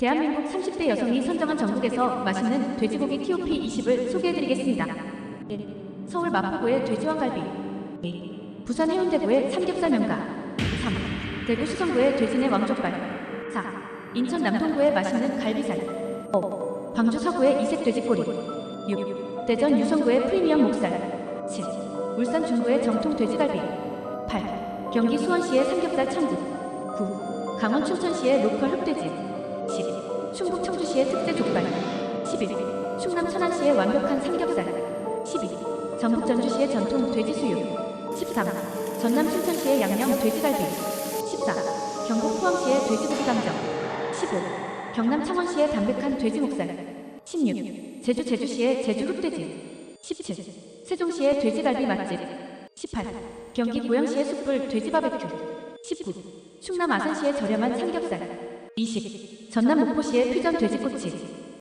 대한민국 30대 여성이 선정한 전국에서 맛있는 돼지고기 TOP 20을 소개해드리겠습니다. 1. 서울 마포구의 돼지왕갈비 2. 부산 해운대구의 삼겹살 명가 3. 대구 수성구의 돼지내 왕족발 4. 인천 남동구의 맛있는 갈비살 5. 광주 서구의 이색 돼지꼬리 6. 대전 유성구의 프리미엄 목살 7. 울산 중구의 정통 돼지갈비 8. 경기 수원시의 삼겹살 천국 9. 강원 춘천시의 로컬 흑돼지 10. 충북 청주시의 특제 족발 11. 충남 천안시의 완벽한 삼겹살 12. 전북 전주시의 전통 돼지 수육 13. 전남 춘천시의 양념 돼지갈비 14. 경북 포항시의 돼지고기 강정 15. 경남 창원시의 담백한 돼지 목살 16. 제주 제주시의 제주 흑돼지 17. 세종시의 돼지갈비 맛집 18. 경기 고양시의 숯불 돼지 바베큐 19. 충남 아산시의 저렴한 삼겹살 20. 전남 목포시의 퓨전 돼지꼬치